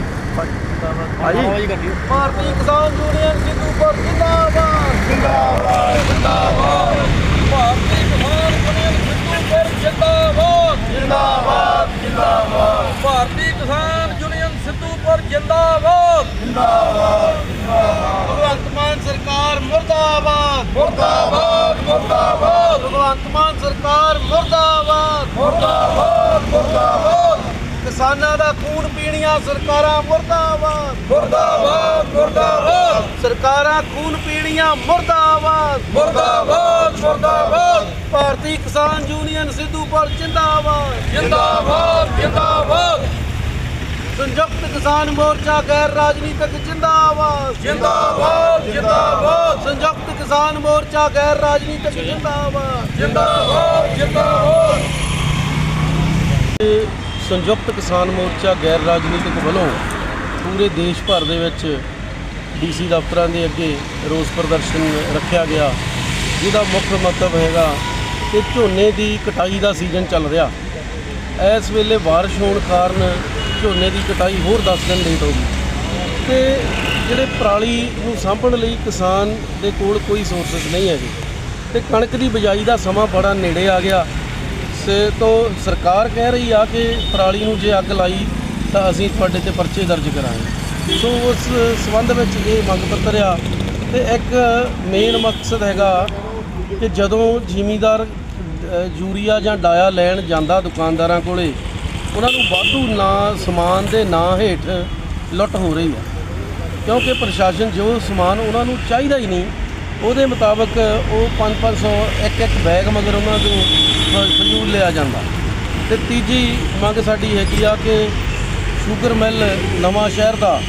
ਭਾਜੀ। ਭਾਜੀ ਭਾਰਤੀ ਕਿਸਾਨ ਯੂਨੀਅਨ ਸਿੱਧੂਪੁਰ ਜਿੰਦਾਬਾਦ। ਜਿੰਦਾਬਾਦ ਜਿੰਦਾਬਾਦ। ਭਾਰਤੀ ਕਿਸਾਨ ਯੂਨੀਅਨ ਸਿੱਧੂਪੁਰ ਜਿੰਦਾਬਾਦ। ਜਿੰਦਾਬਾਦ ਜਿੰਦਾਬਾਦ। ਭਾਰਤੀ ਕਿਸਾਨ ਯੂਨੀਅਨ ਸਿੱਧੂਪੁਰ ਜਿੰਦਾਬਾਦ ਜਿੰਦਾਬਾਦ। ਭਗਵੰਤ ਮਾਨ ਸਰਕਾਰ ਮੁਰਦਾਬਾਦ। ਮੁਰਦਾਬਾਦ ਮੁਰਦਾਬਾਦ। ਭਗਵੰਤ ਮਾਨ ਸਰਕਾਰ ਮੁਰਦਾਬਾਦ। ਮੁਰਦਾਬਾਦ ਮੁਰਦਾਬਾਦ। ਕਿਸਾਨਾਂ ਦਾ ਖੂਨ ਪੀਣੀਆਂ ਸਰਕਾਰਾਂ ਮੁਰਦਾਬਾਦ। ਮੁਰਦਾਬਾਦ ਮੁਰਦਾਬਾਦ। ਸਰਕਾਰਾਂ ਖੂਨ ਪੀਣੀਆਂ ਮੁਰਦਾਬਾਦ। ਮੁਰਦਾਬਾਦ ਮੁਰਦਾਬਾਦ। ਭਾਰਤੀ ਕਿਸਾਨ ਯੂਨੀਅਨ ਸਿੱਧੂਪੁਰ ਜਿੰਦਾਬਾਦ। ਜਿੰਦਾਬਾਦ ਜਿੰਦਾਬਾਦ। ਸੰਯੁਕਤ ਕਿਸਾਨ ਮੋਰਚਾ ਗੈਰ ਰਾਜਨੀਤਿਕ ਜਿੰਦਾਬਾਦ। ਜਿੰਦਾਬਾਦ ਜਿੰਦਾਬਾਦ। ਸੰਯੁਕਤ ਕਿਸਾਨ ਮੋਰਚਾ ਗੈਰ ਰਾਜਨੀਤਿਕ ਜਿੰਦਾਬਾਦ। ਜਿੰਦਾਬਾਦ ਜਿੰਦਾਬਾਦ। ਸੰਯੁਕਤ ਕਿਸਾਨ ਮੋਰਚਾ ਗੈਰ ਰਾਜਨੀਤਿਕ ਵੱਲੋਂ ਪੂਰੇ ਦੇਸ਼ ਭਰ ਦੇ ਵਿੱਚ ਡੀਸੀ ਦਫ਼ਤਰਾਂ ਦੇ ਅੱਗੇ ਰੋਸ ਪ੍ਰਦਰਸ਼ਨ ਰੱਖਿਆ ਗਿਆ, ਜਿਹਦਾ ਮੁੱਖ ਮਤਲਬ ਹੈਗਾ ਕਿ ਝੋਨੇ ਦੀ ਕਟਾਈ ਦਾ ਸੀਜ਼ਨ ਚੱਲ ਰਿਹਾ। ਇਸ ਵੇਲੇ ਬਾਰਿਸ਼ ਹੋਣ ਕਾਰਨ ਝੋਨੇ ਦੀ ਕਟਾਈ ਹੋਰ 10 ਦਿਨ ਲੇਟ ਹੋ ਗਈ। ਤੇ ਜਿਹੜੇ ਪਰਾਲੀ ਨੂੰ ਸਾਂਭਣ ਲਈ ਕਿਸਾਨ ਦੇ ਕੋਲ ਕੋਈ ਸੋਰਸਸ ਨਹੀਂ ਹੈਗੇ। ਤੇ ਕਣਕ ਦੀ ਬਿਜਾਈ ਦਾ ਸਮਾਂ ਬੜਾ ਨੇੜੇ ਆ ਗਿਆ। ਸੇ ਤੋਂ ਸਰਕਾਰ ਕਹਿ ਰਹੀ ਆ ਕਿ ਪਰਾਲੀ ਨੂੰ ਜੇ ਅੱਗ ਲਾਈ ਤਾਂ ਅਸੀਂ ਤੁਹਾਡੇ ਤੇ ਪਰਚੇ ਦਰਜ ਕਰਾਂਗੇ। ਸੋ ਉਸ ਸਬੰਧ ਵਿੱਚ ਇਹ ਮੰਗ ਪੱਤਰ ਆ ਤੇ ਇੱਕ ਮੇਨ ਮਕਸਦ ਹੈਗਾ ਕਿ ਜਦੋਂ ਜ਼ਿਮੀਂਦਾਰ ਯੂਰੀਆ ਜਾਂ ਡਾਇਆ ਲੈਣ ਜਾਂਦਾ ਦੁਕਾਨਦਾਰਾਂ ਕੋਲੇ, ਉਹਨਾਂ ਨੂੰ ਵਾਧੂ ਨਾ ਸਮਾਨ ਦੇ ਨਾਂ ਹੇਠ ਲੁੱਟ ਹੋ ਰਹੀ ਆ। ਕਿਉਂਕਿ ਪ੍ਰਸ਼ਾਸਨ ਜੋ ਸਮਾਨ ਉਹਨਾਂ ਨੂੰ ਚਾਹੀਦਾ ਹੀ ਨਹੀਂ, ਉਹਦੇ ਮੁਤਾਬਕ ਉਹ 5-500 ਇੱਕ ਇੱਕ ਬੈਗ ਮਗਰ ਉਹਨਾਂ ਨੂੰ ਫਜ਼ੂਲ ਲਿਆ ਜਾਂਦਾ। ਤੇ ਤੀਜੀ ਮੰਗ ਸਾਡੀ ਹੈਗੀ ਆ ਕਿ ਸ਼ੂਗਰ ਮਿੱਲ ਨਵਾਂ ਸ਼ਹਿਰ ਦਾ,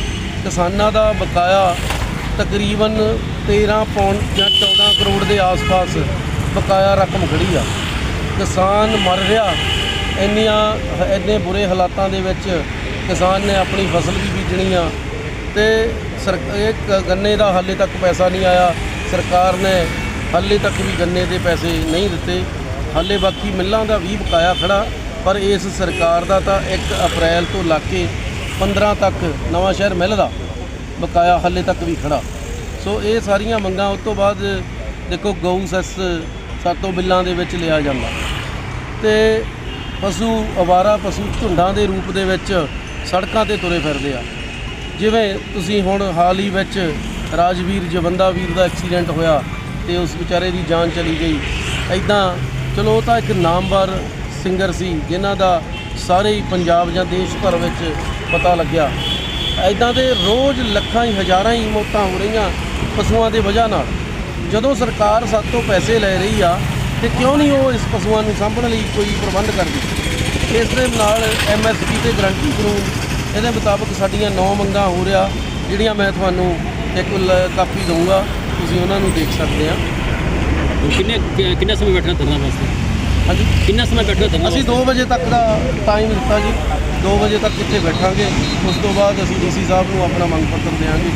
ਕਿਸਾਨਾਂ ਦਾ ਬਕਾਇਆ ਤਕਰੀਬਨ 13 ਪੌਂਡ ਜਾਂ 14 ਕਰੋੜ ਦੇ ਆਸ-ਪਾਸ ਬਕਾਇਆ ਰਕਮ ਖੜੀ ਆ। ਕਿਸਾਨ ਮਰ ਰਿਹਾ, ਇੰਨੀਆਂ ਇੰਨੇ ਬੁਰੇ ਹਾਲਾਤਾਂ ਦੇ ਵਿੱਚ ਕਿਸਾਨ ਨੇ ਆਪਣੀ ਫਸਲ ਵੀ ਬੀਜਣੀ ਆ ਤੇ ਸਰ ਇੱਕ ਗੰਨੇ ਦਾ ਹਾਲੇ ਤੱਕ ਪੈਸਾ ਨਹੀਂ ਆਇਆ। ਸਰਕਾਰ ਨੇ ਹਾਲੇ ਤੱਕ ਵੀ ਗੰਨੇ ਦੇ ਪੈਸੇ ਨਹੀਂ ਦਿੱਤੇ। ਹਾਲੇ ਬਾਕੀ ਮਿੱਲਾਂ ਦਾ ਵੀ ਬਕਾਇਆ ਖੜਾ, ਪਰ ਇਸ ਸਰਕਾਰ ਦਾ ਤਾਂ 1 ਅਪ੍ਰੈਲ ਤੋਂ ਲਾ ਕੇ 15 ਤੱਕ ਨਵਾਂ ਸ਼ਹਿਰ ਮਿੱਲ ਦਾ ਬਕਾਇਆ ਹਾਲੇ ਤੱਕ ਵੀ ਖੜਾ। ਸੋ ਇਹ ਸਾਰੀਆਂ ਮੰਗਾਂ ਉਸ ਤੋਂ ਬਾਅਦ ਦੇਖੋ ਗਊ ਸੈਸ ਸਾਤੋਂ ਬਿੱਲਾਂ ਦੇ ਵਿੱਚ ਲਿਆ ਜਾਂਦਾ। ਤੇ ਪਸ਼ੂ, ਅਵਾਰਾ ਪਸ਼ੂ ਝੁੰਡਾਂ ਦੇ ਰੂਪ ਦੇ ਵਿੱਚ ਸੜਕਾਂ ਤੇ ਤੁਰੇ ਫਿਰਦੇ ਆ। ਜਿਵੇਂ ਤੁਸੀਂ ਹੁਣ ਹਾਲ ਹੀ ਵਿੱਚ ਰਾਜਵੀਰ ਜਵੰਦਾ ਵੀਰ ਦਾ ਐਕਸੀਡੈਂਟ ਹੋਇਆ ਤੇ ਉਸ ਵਿਚਾਰੇ ਦੀ ਜਾਨ ਚਲੀ ਗਈ। ਐਦਾਂ ਚਲੋ, ਉਹ ਤਾਂ ਇੱਕ ਨਾਮਵਰ ਸਿੰਗਰ ਸੀ, ਜਿਨ੍ਹਾਂ ਦਾ ਸਾਰੇ ਹੀ ਪੰਜਾਬ ਜਾਂ ਦੇਸ਼ ਭਰ ਵਿੱਚ ਪਤਾ ਲੱਗਿਆ। ਐਦਾਂ ਦੇ ਰੋਜ਼ ਲੱਖਾਂ ਹੀ ਹਜ਼ਾਰਾਂ ਹੀ ਮੌਤਾਂ ਹੋ ਰਹੀਆਂ ਪਸ਼ੂਆਂ ਦੇ ਵਜ੍ਹਾ ਨਾਲ। ਜਦੋਂ ਸਰਕਾਰ ਸਾਡੇ ਤੋਂ ਪੈਸੇ ਲੈ ਰਹੀ ਆ, ਤੇ ਕਿਉਂ ਨਹੀਂ ਉਹ ਇਸ ਪਸ਼ੂਆਂ ਨੂੰ ਸਾਂਭਣ ਲਈ ਕੋਈ ਪ੍ਰਬੰਧ ਕਰਦੀ? ਇਸ ਦੇ ਨਾਲ ਐਮਐਸਪੀ ਤੇ ਗਰੰਟੀ ਕਾਨੂੰਨ, ਇਹਦੇ ਮੁਤਾਬਕ ਸਾਡੀਆਂ ਨੌ ਮੰਗਾਂ ਹੋ ਰਿਹਾ, ਜਿਹੜੀਆਂ ਮੈਂ ਤੁਹਾਨੂੰ ਇੱਕ ਲ- ਕਾਪੀ ਦਊਂਗਾ, ਤੁਸੀਂ ਉਹਨਾਂ ਨੂੰ ਦੇਖ ਸਕਦੇ ਆ। ਕਿੰਨੇ ਕਿ- ਕਿੰਨਾ ਸਮਾਂ ਬੈਠਣਾ ਧਰਨਾ ਵਾਸਤੇ? ਹਾਂਜੀ। ਕਿੰਨਾ ਸਮਾਂ ਬੈਠਣਾ ਧਰਨਾ ਅਸੀਂ 2 ਵਜੇ ਤੱਕ ਦਾ ਟਾਈਮ ਦਿੱਤਾ ਜੀ। 2 ਵਜੇ ਤੱਕ ਇੱਥੇ ਬੈਠਾਂਗੇ। ਉਸ ਤੋਂ ਬਾਅਦ ਅਸੀਂ ਡੀਸੀ ਸਾਹਿਬ ਨੂੰ ਆਪਣਾ ਮੰਗ ਪੱਤਰ ਦੇਵਾਂਗੇ।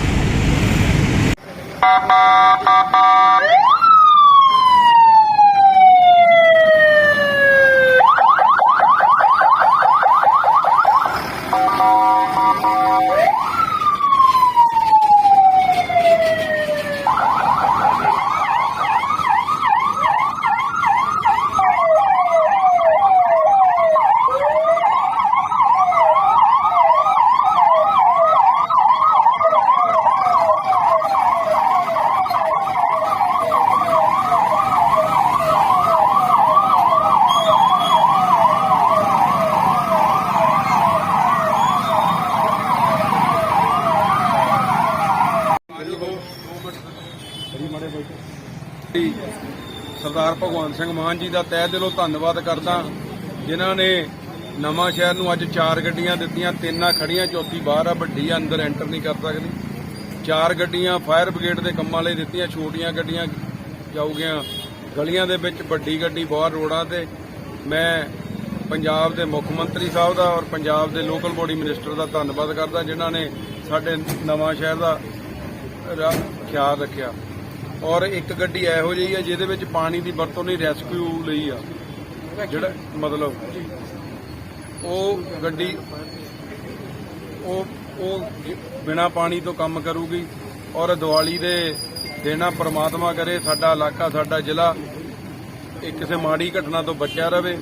ਭਗਵੰਤ ਸਿੰਘ ਮਾਨ ਜੀ ਦਾ ਤਹਿ ਦਿਲੋਂ ਧੰਨਵਾਦ ਕਰਦਾ ਜਿਨ੍ਹਾਂ ਨੇ ਨਵਾਂ ਸ਼ਹਿਰ ਨੂੰ ਅੱਜ ਚਾਰ ਗੱਡੀਆਂ ਦਿੱਤੀਆਂ ਤਿੰਨਾਂ ਖੜੀਆਂ ਚੌਥੀ ਬਾਹਰ ਆ ਵੱਡੀ ਆ, ਅੰਦਰ ਐਂਟਰ ਨਹੀਂ ਕਰ ਸਕਦੀ। ਚਾਰ ਗੱਡੀਆਂ ਫਾਇਰ ਬ੍ਰਿਗੇਡ ਦੇ ਕੰਮਾਂ ਲਈ ਦਿੱਤੀਆਂ ਛੋਟੀਆਂ ਗੱਡੀਆਂ ਜਾਊਗੀਆਂ ਗਲੀਆਂ ਦੇ ਵਿੱਚ ਵੱਡੀ ਗੱਡੀ ਬਾਹਰ ਰੋਡਾਂ ਤੇ। ਮੈਂ ਪੰਜਾਬ ਦੇ ਮੁੱਖ ਮੰਤਰੀ ਸਾਹਿਬ ਦਾ ਔਰ ਪੰਜਾਬ ਦੇ ਲੋਕਲ ਬੋਡੀ ਮਿਨਿਸਟਰ ਦਾ ਧੰਨਵਾਦ ਕਰਦਾ ਜਿਨ੍ਹਾਂ ਨੇ ਸਾਡੇ ਨਵਾਂ ਸ਼ਹਿਰ ਦਾ ਖਿਆਲ ਰੱਖਿਆ। ਔਰ ਇੱਕ ਗੱਡੀ ਇਹੋ ਜਿਹੀ ਆ ਜਿਹਦੇ ਵਿੱਚ ਪਾਣੀ ਦੀ ਵਰਤੋਂ ਨਹੀਂ ਰੈਸਕਿਊ ਲਈ ਆ। ਜਿਹੜਾ ਮਤਲਬ ਉਹ ਗੱਡੀ, ਉਹ ਉਹ ਬਿਨਾ ਪਾਣੀ ਤੋਂ ਕੰਮ ਕਰੂਗੀ ਔਰ ਦੀਵਾਲੀ ਦੇ ਦਿਨਾਂ ਪ੍ਰਮਾਤਮਾ ਕਰੇ ਸਾਡਾ ਇਲਾਕਾ, ਸਾਡਾ ਜ਼ਿਲ੍ਹਾ ਇਹ ਕਿਸੇ ਮਾੜੀ ਘਟਨਾ ਤੋਂ ਬਚਿਆ ਰਵੇ।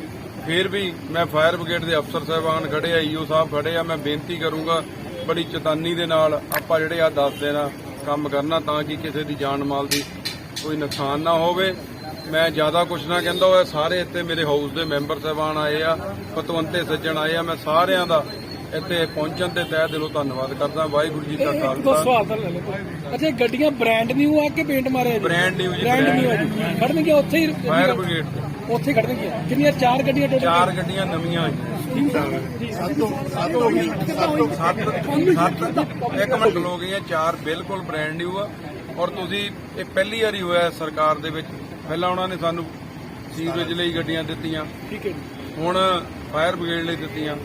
ਫਿਰ ਵੀ ਮੈਂ ਫਾਇਰ ਬ੍ਰਿਗੇਡ ਦੇ ਅਫਸਰ ਸਾਹਿਬਾਨ ਖੜੇ ਆ, ਈਓ ਸਾਹਿਬ ਖੜੇ ਆ, ਮੈਂ ਬੇਨਤੀ ਕਰੂੰਗਾ ਬੜੀ ਚੇਤਾਨੀ ਦੇ ਨਾਲ ਆਪਾਂ ਜਿਹੜੇ ਆ ਦੱਸ ਦੇਣਾ। ਕੰਮ ਕਰਨਾ ਤਾਂ ਕਿ ਕਿਸੇ ਦੀ ਜਾਨ ਮਾਲ ਦੀ ਕੋਈ ਨੁਕਸਾਨ ਨਾ ਹੋਵੇ। ਮੈਂ ਜ਼ਿਆਦਾ ਕੁਝ ਨਾ ਕਹਿੰਦਾ ਹੋਇਆ ਸਾਰੇ ਇੱਥੇ ਮੇਰੇ ਹਾਊਸ ਦੇ ਮੈਂਬਰ ਸਾਹਿਬਾਨ ਆਏ ਆ ਪਤਵੰਤੇ ਸੱਜਣ ਆਏ ਆ ਮੈਂ ਸਾਰਿਆਂ ਦਾ ਇੱਥੇ ਪਹੁੰਚਣ ਤੇ ਤਹਿ ਦਿਲੋਂ ਧੰਨਵਾਦ ਕਰਦਾ। ਵਾਹਿਗੁਰੂ ਜੀ ਦੋ ਖਾਲਸਾ। ਅੱਛਾ ਗੱਡੀਆਂ ਬ੍ਰਾਂਡ ਨਿਊ ਆ ਕਿ ਪੇਂਟ ਮਾਰਿਆ ਜੀ? ਬ੍ਰਾਂਡ ਨਿਊ ਜੀ ਬ੍ਰਾਂਡ ਨਿਊ ਆ ਜੀ। ਖੜਨਗੀਆਂ ਉੱਥੇ ਹੀ? ਫਾਇਰ ਬ੍ਰਿਗੇਡ ਤੇ। ਉੱਥੇ ਹੀ ਖੜਨਗੀਆਂ। ਕਿੰਨੀਆਂ? ਚਾਰ ਗੱਡੀਆਂ ਟੋਟਲ ਚਾਰ ਗੱਡੀਆਂ ਨਵੀਆਂ ਆਈਆਂ। ਸੱਤ ਸੱਤ ਇੱਕ ਮਿੰਟ ਹੋ ਗਈਆਂ ਚਾਰ ਬਿਲਕੁਲ ਬ੍ਰਾਂਡ ਨਿਊ ਆ ਔਰ ਤੁਸੀਂ ਇਹ ਪਹਿਲੀ ਵਾਰੀ ਹੋਇਆ ਸਰਕਾਰ ਦੇ ਵਿੱਚ। ਪਹਿਲਾਂ ਉਹਨਾਂ ਨੇ ਸਾਨੂੰ ਸੀਵਰੇਜ ਲਈ ਗੱਡੀਆਂ ਦਿੱਤੀਆਂ। ਠੀਕ ਹੈ ਹੁਣ ਫਾਇਰ ਬ੍ਰਿਗੇਡ ਲਈ ਦਿੱਤੀਆਂ।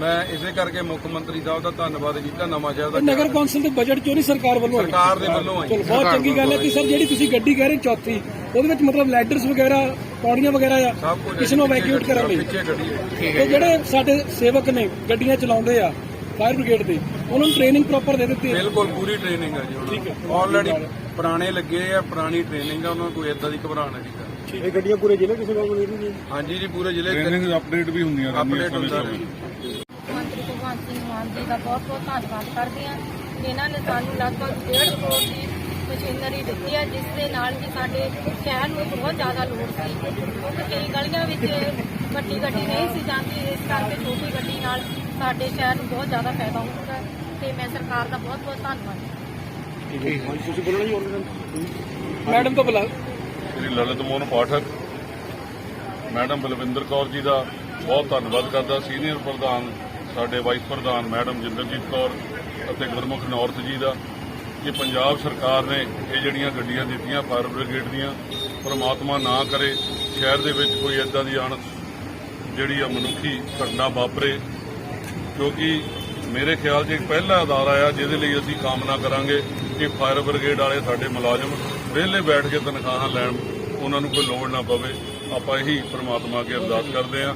ਮੈਂ ਇਸੇ ਕਰਕੇ ਮੁੱਖ ਮੰਤਰੀ ਸਾਹਿਬ ਦਾ ਧੰਨਵਾਦ ਕੀਤਾ ਨਵਾਂ ਸ਼ਹਿਰ ਦਾ ਨਗਰ ਕੌਂਸਲ ਦੇ ਬਜਟ ਚੋਂ ਨਹੀਂ ਸਰਕਾਰ ਵੱਲੋਂ ਸਰਕਾਰ ਦੇ ਵੱਲੋਂ ਆਈ। ਬਹੁਤ ਚੰਗੀ ਗੱਲ ਹੈ ਕਿ ਸਰ ਜਿਹੜੀ ਤੁਸੀਂ ਗੱਡੀ ਕਹਿ ਰਹੇ ਚੌਥੀ ਉਹਦੇ ਵਿੱਚ ਮਤਲਬ ਲੈਡਰਸ ਵਗੈਰਾ ਪੌੜੀਆਂ ਵਗੈਰਾ ਆ ਸਭ ਕੁਝ ਕਿਸੇ ਨੂੰ ਵੈਕਿਊਟ ਕਰਨ ਲਈ ਪਿੱਛੇ ਗੱਡੀ ਹੈ। ਤੇ ਜਿਹੜੇ ਸਾਡੇ ਸੇਵਕ ਨੇ ਗੱਡੀਆਂ ਚਲਾਉਂਦੇ ਆ ਫਾਇਰ ਬ੍ਰਿਗੇਡ ਦੇ ਉਹਨਾਂ ਨੂੰ ਟ੍ਰੇਨਿੰਗ ਪ੍ਰੋਪਰ ਦੇ ਦਿੱਤੀ ਹੈ। ਬਿਲਕੁਲ ਪੂਰੀ ਟ੍ਰੇਨਿੰਗ ਹੈ ਜੀ ਠੀਕ ਹੈ। ਆਲਰੇਡੀ ਪੁਰਾਣੇ ਲੱਗੇ ਆ ਪੁਰਾਣੀ ਟ੍ਰੇਨਿੰਗ ਆ ਉਹਨਾਂ ਨੂੰ ਕੋਈ ਏਦਾਂ ਦੀ ਘਬਰਾਉਣ ਵਾਲੀ ਗੱਲ ਇਹ ਗੱਡੀਆਂ ਪੂਰੇ ਜ਼ਿਲ੍ਹੇ ਕਿਸੇ ਕੋਲ ਨਹੀਂ ਹਾਂਜੀ ਜੀ ਪੂਰੇ ਜ਼ਿਲ੍ਹੇ ਟ੍ਰੇਨਿੰਗ ਅਪਡੇਟ ਵੀ ਹੁੰਦੀਆਂ ਅਪਡੇਟ ਹੁੰਦਾ ਸਮੇਂ-ਸਮੇਂ। ਰਹੇ ਮੰਤਰੀ ਭਗਵੰਤ ਸਿੰਘ ਮਾਨ ਜੀ ਦਾ ਬਹੁਤ ਬਹੁਤ ਧੰਨਵਾਦ ਕਰਦੇ ਹਾਂ। ਇਹਨਾਂ ਨੇ ਸਾਨੂੰ ਲਗਭਗ 1.5 ਕਰੋੜ ਦੀ ਮਸ਼ੀਨਰੀ ਦਿੱਤੀ ਹੈ ਜਿਸ ਦੇ ਨਾਲ ਕਿ ਸਾਡੇ ਸ਼ਹਿਰ ਨੂੰ ਬਹੁਤ ਜ਼ਿਆਦਾ ਲੋੜ ਸੀ। ਕਿਉਂਕਿ ਕਈ ਗਲੀਆਂ ਵਿੱਚ ਵੱਡੀ ਗੱਡੀ ਨਹੀਂ ਸੀ ਜਾਂਦੀ ਇਸ ਕਰਕੇ ਛੋਟੀ ਗੱਡੀ ਨਾਲ ਸਾਡੇ ਸ਼ਹਿਰ ਨੂੰ ਬਹੁਤ ਜ਼ਿਆਦਾ ਫਾਇਦਾ ਹੋਊਗਾ ਤੇ ਮੈਂ ਸਰਕਾਰ ਦਾ ਬਹੁਤ ਬਹੁਤ ਧੰਨਵਾਦ। ਮੈਡਮ ਤੋਂ ਬੁਲਾ ਸ੍ਰੀ ਲਲਿਤ ਮੋਹਨ ਪਾਠਕ ਮੈਡਮ ਬਲਵਿੰਦਰ ਕੌਰ ਜੀ ਦਾ ਬਹੁਤ ਧੰਨਵਾਦ ਕਰਦਾ। ਸੀਨੀਅਰ ਪ੍ਰਧਾਨ ਸਾਡੇ ਵਾਈਸ ਪ੍ਰਧਾਨ ਮੈਡਮ ਜਿੰਦਰਜੀਤ ਕੌਰ ਅਤੇ ਗੁਰਮੁਖ ਨੌਰਥ ਜੀ ਦਾ। ਕਿ ਪੰਜਾਬ ਸਰਕਾਰ ਨੇ ਇਹ ਜਿਹੜੀਆਂ ਗੱਡੀਆਂ ਦਿੱਤੀਆਂ, ਫਾਇਰ ਬ੍ਰਿਗੇਡ ਦੀਆਂ, ਪਰਮਾਤਮਾ ਨਾ ਕਰੇ, ਸ਼ਹਿਰ ਦੇ ਵਿੱਚ ਕੋਈ ਐਦਾਂ ਦੀ ਅਣ ਜਿਹੜੀ ਆ ਮਨੁੱਖੀ ਘਟਨਾ ਵਾਪਰੇ, ਕਿਉਂਕਿ ਮੇਰੇ ਖਿਆਲ 'ਚ ਇੱਕ ਪਹਿਲਾ ਅਦਾਰਾ ਆ ਜਿਹਦੇ ਲਈ ਅਸੀਂ ਕਾਮਨਾ ਕਰਾਂਗੇ ਕਿ ਫਾਇਰ ਬ੍ਰਿਗੇਡ ਵਾਲੇ ਸਾਡੇ ਮੁਲਾਜ਼ਮ ਵਿਹਲੇ ਬੈਠ ਕੇ ਤਨਖਾਹਾਂ ਲੈਣ, ਉਹਨਾਂ ਨੂੰ ਕੋਈ ਲੋੜ ਨਾ ਪਵੇ। ਆਪਾਂ ਇਹੀ ਪ੍ਰਮਾਤਮਾ ਅੱਗੇ ਅਰਦਾਸ ਕਰਦੇ ਹਾਂ।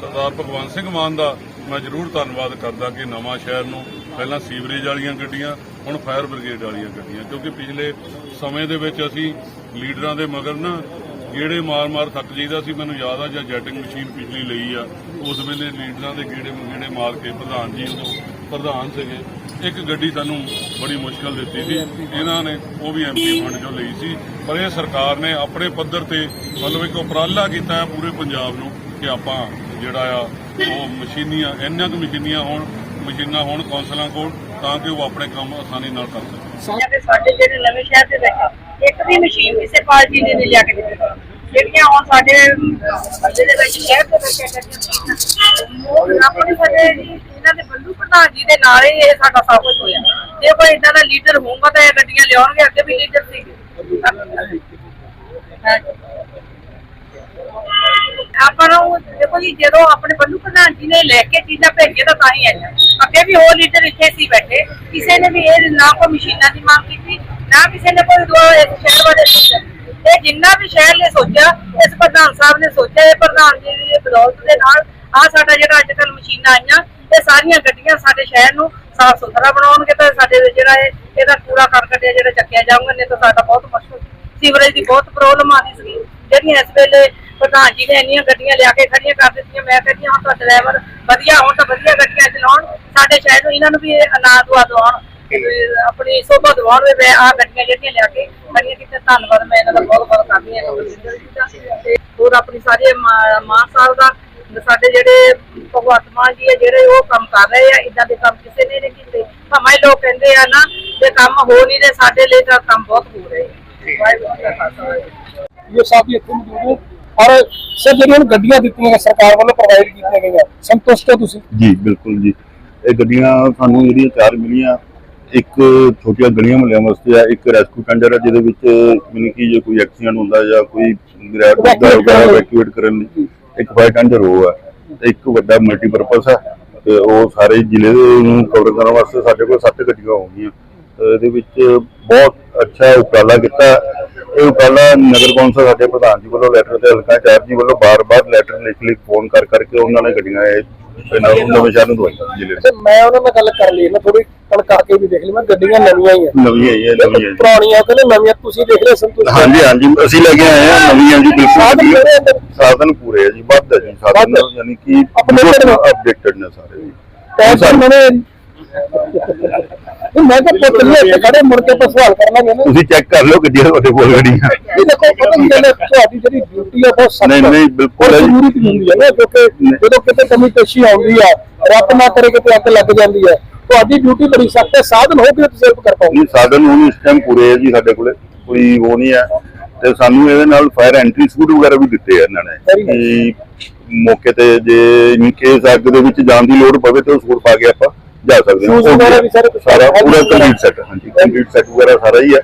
ਸਰਦਾਰ ਭਗਵੰਤ ਸਿੰਘ ਮਾਨ ਦਾ ਮੈਂ ਜ਼ਰੂਰ ਧੰਨਵਾਦ ਕਰਦਾ ਕਿ ਨਵਾਂ ਸ਼ਹਿਰ ਨੂੰ ਪਹਿਲਾਂ ਸੀਵਰੇਜ ਵਾਲੀਆਂ ਗੱਡੀਆਂ ਹੁਣ ਫਾਇਰ ਬ੍ਰਿਗੇਡ ਵਾਲੀਆਂ ਗੱਡੀਆਂ, ਕਿਉਂਕਿ ਪਿਛਲੇ ਸਮੇਂ ਦੇ ਵਿੱਚ ਅਸੀਂ ਲੀਡਰਾਂ ਦੇ ਮਗਰ ਨਾ ਗੇੜੇ ਮਾਰ-ਮਾਰ ਥੱਕ ਜਾਈਦਾ ਸੀ, ਮੈਨੂੰ ਯਾਦ ਆ ਜਾਂ ਜੈਟਿੰਗ ਮਸ਼ੀਨ ਪਿਛਲੀ ਲਈ ਆ, ਉਸ ਵੇਲੇ ਲੀਡਰਾਂ ਦੇ ਗੇੜੇ ਗੇੜੇ ਮਾਰ ਕੇ ਪ੍ਰਧਾਨ ਜੀ ਉਦੋਂ ਪ੍ਰਧਾਨ ਸੀਗੇ, ਇੱਕ ਗੱਡੀ ਸਾਨੂੰ ਬੜੀ ਮੁਸ਼ਕਲ ਦਿੱਤੀ ਸੀ, ਇਹਨਾਂ ਨੇ ਉਹ ਵੀ ਐਮਪੀ ਫੰਡ ਚੋਂ ਲਈ ਸੀ, ਪਰ ਇਹ ਸਰਕਾਰ ਨੇ ਆਪਣੇ ਪੱਧਰ ਤੇ ਮਤਲਬ ਇੱਕ ਉਪਰਾਲਾ ਕੀਤਾ ਹੈ ਪੂਰੇ ਪੰਜਾਬ ਨੂੰ ਕਿ ਆਪਾਂ ਜਿਹੜਾ ਆ, ਉਹ ਮਸ਼ੀਨੀਆਂ, ਇੰਨੀਆਂ ਕੁ ਮਸ਼ੀਨੀਆਂ ਹੋਣ, ਮਸ਼ੀਨਾਂ ਹੋਣ ਕੌਂਸਲਾਂ ਕੋਲ ਤਾਂ ਕਿ ਉਹ ਆਪਣੇ ਕੰਮ ਆਸਾਨੀ ਨਾਲ ਕਰ ਸਕਣ ਤੇ ਸਾਡੇ ਜਿਹੜੇ ਨਵੇਂ ਸ਼ਹਿਰ ਦੇ ਵਿੱਚ ਇੱਕ ਵੀ ਮਸ਼ੀਨ ਕਿਸੇ ਪਾਰਟੀ ਨੇ ਨਹੀਂ ਲਿਆ ਕੇ ਦਿੱਤੀ। ਜਿਹੜੀਆਂ ਹੁਣ ਸਾਡੇ ਬੰਦੇ ਦੇ ਵਿੱਚ ਸ਼ਹਿਰ ਦੇ ਵਿੱਚ ਉਹ ਆਪਣੇ ਸਾਡੇ ਇਹਨਾਂ ਦੇ ਬੰਦੂ ਪ੍ਰਧਾਨ ਜੀ ਦੇ ਨਾਲ ਹੀ ਇਹ ਸਾਡਾ ਸਭ ਕੁਝ ਹੋਇਆ। ਜੇ ਕੋਈ ਇਦਾਂ ਦਾ ਲੀਡਰ ਹੋਊਗਾ ਤਾਂ ਇਹ ਗੱਡੀਆਂ ਲਿਆਉਣਗੇ, ਅੱਗੇ ਵੀ ਲੀਡਰ ਸੀ। ਆਪਾਂ ਨੂੰ ਦੇਖੋ ਜੀ, ਜਦੋਂ ਆਪਣੇ ਬੰਦੂ ਪ੍ਰਧਾਨ ਜੀ ਨੇ ਲੈ ਕੇ ਚੀਜ਼ਾਂ ਭੇਜੀਆਂ ਤਾਂ ਤਾਂ ਹੀ ਆਈਆਂ। ਅੱਗੇ ਵੀ ਹੋਰ ਲੀਡਰ ਇੱਥੇ ਸੀ ਬੈਠੇ। ਕਿਸੇ ਨੇ ਵੀ ਇਹ ਨਾ ਕੋਈ ਮਸ਼ੀਨਾਂ ਦੀ ਮੰਗ ਕੀਤੀ, ਨਾ ਕਿਸੇ ਨੇ ਕੋਈ ਸ਼ਹਿਰ ਬਾਰੇ ਸੋਚਿਆ। ਇਹ ਜਿੰਨਾ ਵੀ ਸ਼ਹਿਰ ਨੇ ਸੋਚਿਆ, ਇਸ ਪ੍ਰਧਾਨ ਸਾਹਿਬ ਨੇ ਸੋਚਿਆ, ਇਹ ਪ੍ਰਧਾਨ ਜੀ ਦੀ ਬਦੌਲਤ ਦੇ ਨਾਲ ਆ ਸਾਡਾ ਜਿਹੜਾ ਅੱਜ ਕੱਲ ਮਸ਼ੀਨਾਂ ਆਈਆਂ, ਇਹ ਸਾਰੀਆਂ ਗੱਡੀਆਂ ਸਾਡੇ ਸ਼ਹਿਰ ਨੂੰ ਸਾਫ਼ ਸੁਥਰਾ ਬਣਾਉਣਗੇ ਤਾਂ ਸਾਡੇ ਜਿਹੜਾ ਇਹ, ਇਹਦਾ ਕੂੜਾ ਕਰਕਟ ਜਿਹੜਾ ਚੱਕਿਆ ਜਾਊਗਾ, ਨਹੀਂ ਤਾਂ ਸਾਡਾ ਬਹੁਤ ਮੁਸ਼ਕਲ, ਸੀਵਰੇਜ ਦੀ ਬਹੁਤ ਪ੍ਰੋਬਲਮ ਆਉਂਦੀ ਸੀ। ਜਿਹੜੀਆਂ ਇਸ ਵੇਲੇ ਪ੍ਰਧਾਨ ਜੀ ਨੇ ਇੰਨੀਆਂ ਗੱਡੀਆਂ ਲਿਆ ਕੇ ਖੜੀਆਂ ਕਰ ਦਿੱਤੀਆਂ। ਮੈਂ ਕਹਿੰਦੀ ਹਾਂ ਤਾਂ ਡਰਾਈਵਰ ਵਧੀਆ ਹੋਣ ਤਾਂ ਵਧੀਆ ਗੱਡੀਆਂ ਚਲਾਉਣ। ਸਾਡੇ ਸ਼ਹਿਰ ਨੂੰ ਇਹਨਾਂ ਨੂੰ ਵੀ ਅਨਾਦ ਦੁਆ ਦਵਾਉਣ। ਆਪਣੀ ਸੋਭਾ ਦਵਾਉਣ ਵੀ ਮੈਂ ਆ ਗੱਡੀਆਂ ਜਿਹੜੀਆਂ ਲਿਆ ਕੇ ਖੜੀਆਂ ਕੀਤੀਆਂ। ਧੰਨਵਾਦ ਮੈਂ ਇਹਨਾਂ ਦਾ ਬਹੁਤ ਬਹੁਤ ਕਰਦੀ ਹਾਂ। ਜੀ ਦਾ ਹੋਰ ਆਪਣੀ ਸਾਰੇ ਮਾਂ ਮਾਂ ਸਾਹਿਬ ਦਾ ਸਾਡੇ ਜਿਹੜੇ ਭਗਵੰਤ ਮਾਨ ਜੀ ਹੈ ਜਿਹੜੇ ਉਹ ਕੰਮ ਕਰ ਰਹੇ ਆ ਇਦਾਂ ਦੇ ਕੰਮ ਕਿਸੇ ਨੇ ਨਹੀਂ ਕੀਤੇ। ਭਾਵੇਂ ਲੋਕ ਕਹਿੰਦੇ ਆ ਨਾ ਜੇ ਕੰਮ ਹੋ ਨਹੀਂ ਰਹੇ ਸਾਡੇ ਲਈ ਤਾਂ ਕੰਮ ਬਹੁਤ ਹੋ ਰਹੇ ਆ। ਵਾਹਿਗੁਰੂ ਜੀ ਕਾ ਖਾਲਸਾ। ਇਹ ਸਾਹਿਬ ਇੱਥੇ ਮੌਜੂਦ ਔਰ ਸਰ ਜਿਹੜੀਆਂ ਹੁਣ ਗੱਡੀਆਂ ਦਿੱਤੀਆਂ ਗਈਆਂ ਸਰਕਾਰ ਵੱਲੋਂ ਪ੍ਰੋਵਾਈਡ ਕੀਤੀਆਂ ਗਈਆਂ ਸੰਤੁਸ਼ਟ ਹੋ ਤੁਸੀਂ? ਜੀ ਬਿਲਕੁਲ ਜੀ। ਇਹ ਗੱਡੀਆਂ ਸਾਨੂੰ ਜਿਹੜੀਆਂ ਚਾਰ ਮਿਲੀਆਂ ਇੱਕ ਛੋਟੀਆਂ ਗਲੀਆਂ ਮੁਹੱਲਿਆਂ ਵਾਸਤੇ ਆ ਇੱਕ ਰੈਸਕਿਊ ਟੈਂਡਰ ਹੈ ਜਿਹਦੇ ਵਿੱਚ ਮਨ ਕੀ ਜੇ ਕੋਈ ਐਕਸੀਡੈਂਟ ਹੁੰਦਾ ਜਾਂ ਕੋਈ ਰੈਡ ਹੁੰਦਾ ਵਗੈਰਾ evacuate ਕਰਨ ਲਈ ਇੱਕ ਫਾਇਰ ਟੈਂਡਰ ਉਹ ਹੈ ਤੇ ਇੱਕ ਵੱਡਾ ਮਲਟੀਪਰਪਸ ਹੈ ਤੇ ਉਹ ਸਾਰੇ ਜ਼ਿਲ੍ਹੇ ਨੂੰ ਕਵਰ ਕਰਨ ਵਾਸਤੇ ਸਾਡੇ ਕੋਲ ਸੱਤ ਗੱਡੀਆਂ ਹੋਣਗੀਆਂ। ਤੇ ਇਹਦੇ ਵਿੱਚ ਬਹੁਤ ਅੱਛਾ ਉਪਰਾਲਾ ਕੀਤਾ। ਇਹ ਉਪਰਾਲਾ ਨਗਰ ਕੌਂਸਲ ਸਾਡੇ ਪ੍ਰਧਾਨ ਜੀ ਵੱਲੋਂ ਲੈਟਰ ਤੇ ਹਲਕਾ ਚਾਰ ਜੀ ਵੱਲੋਂ ਬਾਰ-ਬਾਰ ਲੈਟਰ ਲਿਖ ਲਿਖ ਫੋਨ ਕਰ ਕਰਕੇ ਉਹਨਾਂ ਨੇ ਗੱਡੀਆਂ ਇਹ ਨਵੇਂ ਸ਼ਹਿਰ ਨੂੰ ਦਵਾਈਆਂ ਜ਼ਿਲ੍ਹੇ ਤੇ ਮੈਂ ਉਹਨਾਂ ਨਾਲ ਗੱਲ ਕਰ ਲਈ ਮੈਂ ਥੋੜੀ ਕਣਕਾ ਕੇ ਵੀ ਦੇਖ ਲਈ ਮੈਂ ਗੱਡੀਆਂ ਨਵੀਆਂ ਹੀ ਆ ਨਵੀਆਂ ਹੀ ਹੈ ਨਵੀਆਂ ਹੀ। ਪੁਰਾਣੀਆਂ ਕਹਿੰਦੇ ਨਵੀਆਂ ਤੁਸੀਂ ਦੇਖ ਲਿਆ ਸੰਤੁਸ਼ਟ ਹੋ? ਹਾਂਜੀ ਹਾਂਜੀ ਅਸੀਂ ਲੈ ਕੇ ਆਏ ਹਾਂ ਨਵੀਆਂ ਜੀ ਬਿਲਕੁਲ ਸਾਧਨ ਪੂਰੇ ਹੈ ਜੀ ਵੱਧ ਹੈ ਜੀ ਸਾਧਨ ਵੱਧ? ਯਾਨੀ ਕਿ Updated ਨੇ? ਅਪਡੇਟਡ ਨੇ ਸਾਰੇ ਜੀ ਟੈਂਸ਼ਨ ਮਨੇ ਨਹੀਂ ਮੈਂ ਤਾਂ ਪੁੱਤ ਨਹੀਂ ਇੱਥੇ ਖੜੇ ਮੁੜ ਕੇ ਆਪਾਂ ਸਵਾਲ ਕਰ ਲਾਂਗੇ ਨਾ ਤੁਸੀਂ ਚੈੱਕ ਕਰ ਲਓ ਗੱਡੀਆਂ ਤੁਹਾਡੇ ਕੋਲ ਗੱਡੀਆਂ ਇਹ ਦੇਖੋ ਪਤਾ ਨਹੀਂ ਚੱਲੇ ਤੁਹਾਡੀ ਜਿਹੜੀ ਡਿਊਟੀ ਆ ਬਹੁਤ ਸਖਤ ਨਹੀਂ, ਨਹੀਂ, ਬਿਲਕੁਲ। ਜ਼ਰੂਰੀ ਹੁੰਦੀ ਹੈ ਨਾ ਕਿਉਂਕਿ ਜਦੋਂ ਕਿਤੇ ਕਮੀ ਪੇਸ਼ੀ ਆਉਂਦੀ ਆ ਰੱਬ ਨਾ ਕਰੇ ਕਿਤੇ ਅੱਗ ਲੱਗ ਜਾਂਦੀ ਹੈ ਤੁਹਾਡੀ ਡਿਊਟੀ ਬੜੀ ਸਖਤ ਹੈ ਸਾਧਨ ਹੋ ਕੇ ਤੁਸੀਂ ਕਰ ਪਾਓਗੇ ਨਹੀਂ ਸਾਧਨ ਹੁਣ ਇਸ ਟਾਈਮ ਪੂਰੇ ਹੈ ਜੀ ਸਾਡੇ ਕੋਲੇ ਕੋਈ ਉਹ ਨਹੀਂ ਹੈ ਤੇ ਸਾਨੂੰ ਇਹਦੇ ਨਾਲ ਫਾਇਰ ਐਂਟਰੀ ਸੂਟ ਵਗੈਰਾ ਵੀ ਦਿੱਤੇ ਆ ਇਹਨਾਂ ਨੇ ਮੌਕੇ ਤੇ ਜੇ ਇਨ ਕੇਸ ਅੱਗ ਦੇ ਵਿੱਚ ਜਾਣ ਦੀ ਲੋੜ ਪਵੇ ਤੇ ਉਹ ਸੂਟ ਪਾ ਕੇ ਆਪਾਂ ਜਾ ਸਕਦੇ ਹਾਂ। Shoes ਉਹ ਵਗੈਰਾ ਵੀ ਸਾਰੇ ਕੁਛ ਸਾਰਾ ਹੈ? ਪੂਰਾ ਕੰਪਲੀਟ ਸੈੱਟ ਹਾਂਜੀ। ਕੰਪਲੀਟ ਸੈੱਟ ਵਗੈਰਾ ਸਾਰਾ ਹੀ ਹੈ।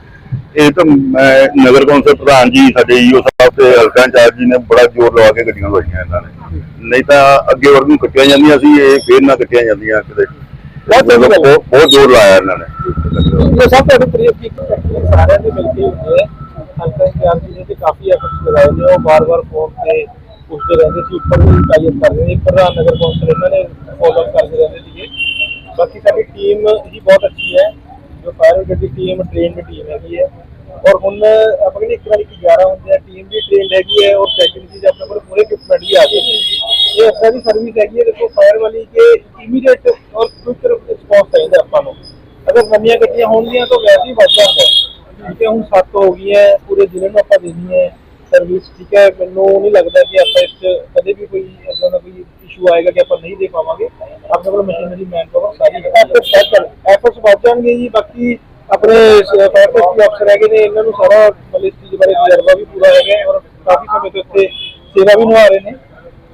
ਇਹ ਤਾਂ ਮੈਂ ਨਗਰ ਕੌਂਸਲ ਪ੍ਰਧਾਨ ਜੀ ਸਾਡੇ ਈਓ ਸਾਹਿਬ ਤੇ ਹਲਕਾ ਇੰਚਾਰਜ ਜੀ ਨੇ ਬੜਾ ਜ਼ੋਰ ਲਵਾ ਕੇ ਗੱਡੀਆਂ ਲਵਾਈਆਂ ਇਹਨਾਂ ਨੇ। ਨਹੀਂ ਤਾਂ ਅੱਗੇ ਵਰਗ ਨੂੰ ਕੱਟੀਆਂ ਜਾਂਦੀਆਂ ਸੀ ਇਹ ਫੇਰ ਨਾ ਕੱਟੀਆਂ ਜਾਂਦੀਆਂ ਕਿਤੇ। ਬਹੁਤ ਚੰਗੀ ਗੱਲ ਹੈ। ਬਹੁਤ ਬਹੁਤ ਜ਼ੋਰ ਲਾਇਆ ਇਹਨਾਂ ਨੇ। ਇਹ ਸਭ ਤੁਹਾਡੀ ਤਾਰੀਫ ਕੀਤੀ ਸਾਰਿਆਂ ਦੇ ਮਿਲ ਕੇ ਹੁੰਦੇ ਹਲਕਾ ਇੰਚਾਰਜ ਜੀ ਨੇ ਤੇ ਕਾਫੀ ਐਫਰਟਸ ਲਗਾਏ ਨੇ। ਉਹ ਬਾਰ-ਬਾਰ ਫੋਨ ਤੇ ਪੁੱਛਦੇ ਰਹਿੰਦੇ ਸੀ ਉੱਪਰ ਵੀ ਕਾਇਮ ਕਰ ਰਹੇ ਨੇ। ਪ੍ਰਧਾਨ ਨਗਰ ਕੌਂਸਲ ਇਹਨਾਂ ਨੇ ਫੋਲੋ ਕਰਦੇ ਰਹਿੰਦੇ ਬਾਕੀ ਸਾਡੀ ਟੀਮ ਹੀ ਬਹੁਤ ਅੱਛੀ ਹੈ ਜੋ ਫਾਇਰ ਬ੍ਰਿਗੇਡ ਦੀ ਟੀਮ ਟ੍ਰੇਨਡ ਟੀਮ ਹੈਗੀ ਹੈ। ਔਰ ਹੁਣ ਆਪਾਂ ਕਹਿੰਦੇ ਇੱਕ ਵਾਰੀ ਇੱਕ 11 ਹੁੰਦੇ ਆ ਟੀਮ ਵੀ ਟ੍ਰੇਨਡ ਹੈਗੀ ਹੈ ਔਰ ਸੈਕੰਡ ਆਪਣੇ ਕੋਲ ਪੂਰੇ ਇਕਵਿਪਮੈਂਟ ਵੀ ਆ ਗਏ। ਇਹ ਅੱਛਾ ਦੀ ਸਰਵਿਸ ਹੈਗੀ ਹੈ ਦੇਖੋ ਫਾਇਰ ਵਾਲੀ ਕਿ ਇਮੀਡੀਏਟ ਔਰ ਕੁਇਕ ਰਿਸਪੌਂਸ ਚਾਹੀਦਾ ਆਪਾਂ ਨੂੰ। ਅਗਰ ਨਵੀਆਂ ਗੱਡੀਆਂ ਹੋਣਗੀਆਂ ਤਾਂ ਵੈਸੇ ਹੀ ਵੱਧ ਜਾਂਦਾ ਠੀਕ ਹੈ ਹੁਣ ਸੱਤ ਹੋ ਗਈਆਂ ਹੈ, ਪੂਰੇ ਜ਼ਿਲ੍ਹੇ ਨੂੰ ਆਪਾਂ ਦੇਣੀ ਹੈ। ਸਰਵਿਸ ਠੀਕ ਹੈ ਮੈਨੂੰ ਨਹੀਂ ਲੱਗਦਾ ਕਿ ਆਪਾਂ ਇਸ 'ਚ ਕਦੇ ਵੀ ਕੋਈ ਇਦਾਂ ਦਾ ਕੋਈ ਇਸ਼ੂ ਆਏਗਾ ਕਿ ਆਪਾਂ ਨਹੀਂ ਦੇ ਪਾਵਾਂਗੇ। ਆਪਣੇ ਕੋਲ ਮਸ਼ੀਨਰੀ ਮੈਨ ਪਾਵਰ ਸਾਰੀ ਐਫਰਟਸ ਐਫਰਟਸ ਵੱਧ ਜਾਣਗੇ ਜੀ ਬਾਕੀ ਆਪਣੇ ਫਾਇਰ ਸੇਫਟੀ ਅਫਸਰ ਹੈਗੇ ਨੇ ਇਹਨਾਂ ਨੂੰ ਸਾਰਾ ਮਤਲਬ ਇਸ ਚੀਜ਼ ਬਾਰੇ ਤਜਰਬਾ ਵੀ ਪੂਰਾ ਹੈਗਾ ਔਰ ਕਾਫੀ ਸਮੇਂ ਤੋਂ ਇੱਥੇ ਸੇਵਾ ਵੀ ਨਿਭਾ ਰਹੇ ਨੇ।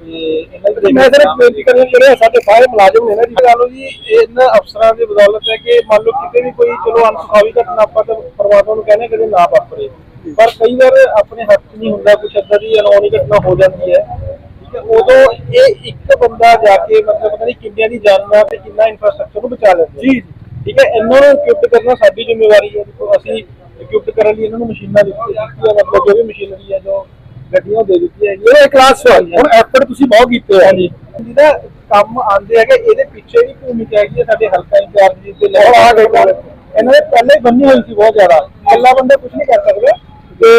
ਦੀ ਮੈਂ ਸਿਰਫ ਬੇਨਤੀ ਕਰਨਾ ਜਿਹੜੇ ਸਾਡੇ ਫਾਇਰ ਮੁਲਾਜ਼ਮ ਨੇ ਨਾ ਜੀ। ਗੱਲ ਜੀ ਇਹਨਾਂ ਅਫਸਰਾਂ ਦੀ ਬਦੌਲਤ ਹੈ ਕਿ ਮੰਨ ਲਓ ਕਿਤੇ ਵੀ ਕੋਈ ਚਲੋ ਅਨਸੁਖਾਵੀ ਘਟਨਾ ਆਪਾਂ ਤਾਂ ਪਰਮਾਤਮਾ ਨੂੰ ਕਹਿੰਦੇ ਕਿ ਨਾ ਵਾਪਰੇ। ਪਰ ਕਈ ਵਾਰ ਆਪਣੇ ਹੱਥ ਨਹੀਂ ਹੁੰਦਾ ਕੁਝ ਏਦਾਂ ਦੀ ਅਨਹੋਣੀ ਘਟਨਾ ਹੋ ਜਾਂਦੀ ਹੈ। ਠੀਕ ਹੈ ਉਦੋਂ ਇਹ ਇੱਕ ਬੰਦਾ ਜਾ ਕੇ ਮਤਲਬ ਪਤਾ ਨਹੀਂ ਕਿੰਨਿਆਂ ਦੀ ਜਾਨਾਂ ਤੇ ਕਿੰਨਾ ਇਨਫਰਾਸਟ੍ਰਕਚਰ ਨੂੰ ਬਚਾ ਲੈਂਦਾ। ਜੀ ਠੀਕ ਹੈ ਇਹਨਾਂ ਨੂੰ ਇਕਵਿਪਡ ਕਰਨਾ ਸਾਡੀ ਜ਼ਿੰਮੇਵਾਰੀ ਹੈ। ਦੇਖੋ ਅਸੀਂ ਇਕਵਿਪਡ ਕਰਨ ਲਈ ਇਹਨਾਂ ਨੂੰ ਮਸ਼ੀਨਾਂ ਦਿੱਤੀਆਂ ਦਿੱਤੀਆਂ ਮਤਲਬ ਜੋ ਵੀ ਮਸ਼ੀਨਰੀ ਹੈ ਜੋ ਗੱਡੀਆਂ ਦੇ ਦਿੱਤੀ ਹੈਗੀ ਇਹ ਕਲਾਸ ਹੁਣ ਐਫਰਟ ਤੁਸੀਂ ਬਹੁਤ ਕੀਤੇ ਆ ਜੀ ਜਿਹਦਾ ਕੰਮ ਆਂਦੇ ਹੈਗੇ ਇਹਦੇ ਪਿੱਛੇ ਵੀ ਭੂਮਿਕਾ ਹੈਗੀ ਹੈ ਸਾਡੇ ਹਲਕਾ ਇੰਚਾਰਜ ਜੀ ਦੇ ਲੈਵਲ ਆ ਗਏ ਇਹਨਾਂ ਦੇ ਪਹਿਲੇ ਬੰਨੀ ਹੋਈ ਸੀ ਬਹੁਤ ਜ਼ਿਆਦਾ। ਇਕੱਲਾ ਬੰਦਾ ਕੁਝ ਨਹੀਂ ਕਰ ਸਕਦਾ। ਤੇ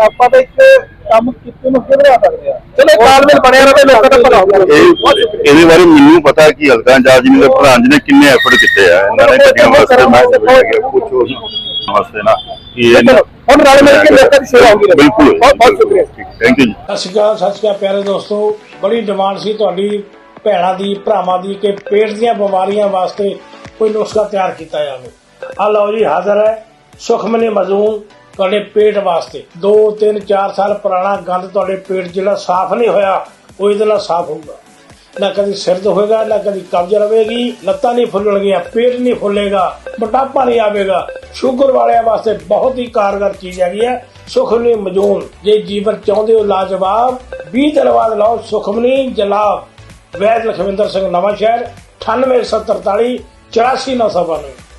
ਆਪਾਂ ਤਾਂ ਇੱਕ ਕੰਮ ਕਿਤੇ ਨੂੰ ਅੱਗੇ ਵਧਾ ਸਕਦੇ ਆ? ਚਲੋ ਤਾਲਮੇਲ ਬਣਿਆ ਰਹੇ ਲੋਕਾਂ ਦਾ ਭਲਾ ਹੋਊਗਾ। ਇਹ ਇਹਦੇ ਬਾਰੇ ਮੈਨੂੰ ਪਤਾ ਕਿ ਹਲਕਾ ਇੰਚਾਰਜ ਜੀ ਨੇ ਪ੍ਰਧਾਨ ਜੀ ਨੇ ਕਿੰਨੇ ਐਫਰਟ ਕੀਤੇ ਆ। ਇਹਨਾਂ ਨੇ ਗੱਡੀਆਂ ਵਾਸਤੇ ਮੈਂ ਪੁੱਛੋ ਉਹਨਾਂ ਵਾਸਤੇ ਨਾ ਕਿ ਇਹ ਚਲੋ, ਹੁਣ ਰਲ ਮਿਲ ਕੇ ਲੋਕਾਂ ਦੀ ਸੇਵਾ ਹੋਊਗੀ। ਬਿਲਕੁਲ। ਬਹੁਤ ਬਹੁਤ ਸ਼ੁਕਰੀਆ। ਥੈਂਕ ਯੂ ਜੀ। ਸਤਿ ਸ਼੍ਰੀ ਅਕਾਲ ਸਤਿ ਸ਼੍ਰੀ ਅਕਾਲ ਪਿਆਰੇ ਦੋਸਤੋ। ਬੜੀ ਡਿਮਾਂਡ ਸੀ ਤੁਹਾਡੀ ਭੈਣਾਂ ਦੀ ਭਰਾਵਾਂ ਦੀ ਕਿ ਪੇਟ ਦੀਆਂ ਬਿਮਾਰੀਆਂ ਵਾਸਤੇ ਕੋਈ ਨੁਸਖਾ ਤਿਆਰ ਕੀਤਾ ਜਾਵੇ। ਆ ਲਓ ਜੀ ਹਾਜ਼ਰ ਹੈ ਸੁਖਮਨੀ ਮਜ਼ੂਮ ਤੁਹਾਡੇ ਪੇਟ ਵਾਸਤੇ। 2 3 4 ਸਾਲ ਪੁਰਾਣਾ ਗੰਦ ਤੁਹਾਡੇ ਪੇਟ ਜਿਹੜਾ ਸਾਫ਼ ਨਹੀਂ ਹੋਇਆ, ਉਹ ਇਹਦੇ ਨਾਲ ਸਾਫ਼ ਹੋਊਗਾ। ਨਾ ਕਦੀ ਸਿਰ ਹੋਏਗਾ ਨਾ ਕਦੀ ਕਬਜ਼ ਰਵੇਗੀ ਲੱਤਾਂ ਨਹੀਂ ਫੁੱਲਣਗੀਆਂ, ਪੇਟ ਨਹੀਂ ਫੁੱਲੇਗਾ, ਮੋਟਾਪਾ ਨਹੀਂ ਆਵੇਗਾ। ਸ਼ੂਗਰ ਵਾਲਿਆਂ ਵਾਸਤੇ ਬਹੁਤ ਹੀ ਕਾਰਗਰ ਚੀਜ਼ ਹੈਗੀ ਹੈ। ਸੁਖਮਨੀ ਮਜੂਨ। ਜੇ ਜੀਵਨ ਚਾਹੁੰਦੇ ਹੋ ਲਾਜਵਾਬ 20 ਦਿਨ ਬਾਅਦ ਲਓ ਸੁਖਮਨੀ ਜਲਾਬ ਵੈਦ ਲਖਵਿੰਦਰ ਸਿੰਘ ਨਵਾਂ ਸ਼ਹਿਰ 9873 84992 ਸੁਖਮਨੀ ਮਜੂਨ